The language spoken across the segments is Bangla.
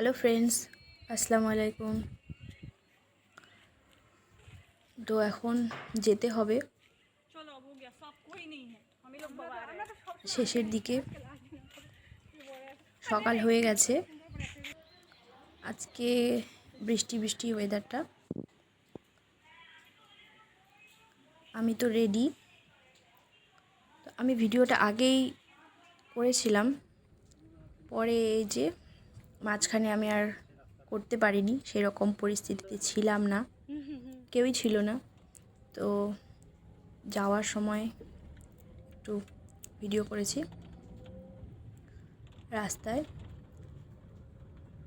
হ্যালো ফ্রেন্ডস আসসালামু আলাইকুম তো এখন যেতে হবে। শেষের দিকে। সকাল হয়ে গেছে। আজকে বৃষ্টি বৃষ্টি ওয়েদারটা আমি তো রেডি আমি ভিডিওটা আগেই করেছিলাম। পরে এই যে মাঝখানে আমি আর করতে পারিনি সেরকম পরিস্থিতিতে ছিলাম না। কেউই ছিল না। তো যাওয়ার সময় একটু ভিডিও করেছি রাস্তায়।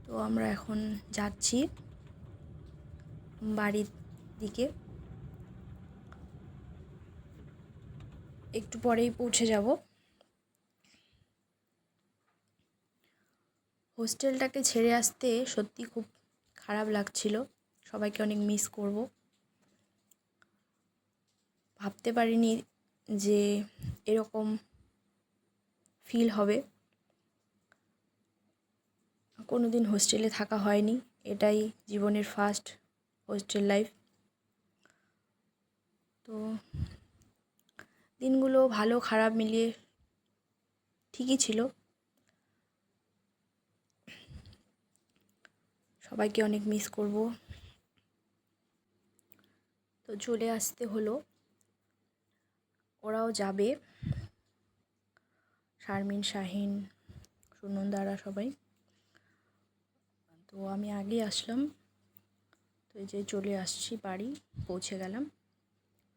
তো আমরা এখন যাচ্ছি বাড়ির দিকে। একটু পরেই পৌঁছে যাব। হোস্টেলটাকে ছেড়ে আসতে সত্যি খুব খারাপ লাগছিল। সবাইকে অনেক মিস করব। ভাবতে পারিনি যে এরকম ফিল হবে। কোনো দিন হোস্টেলে থাকা হয়নি। এটাই জীবনের ফার্স্ট হোস্টেল লাইফ তো দিনগুলো ভালো খারাপ মিলিয়ে ঠিকই ছিল। সবাইকে অনেক মিস করব। তো চলে আসতে হলো। ওরাও যাবে। শারমিন, শাহিন সুনন্দারা সবাই। তো আমি আগে আসলাম। তো এই যে চলে আসছি বাড়ি, পৌঁছে গেলাম।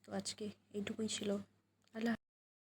তো আজকে এইটুকুই ছিল।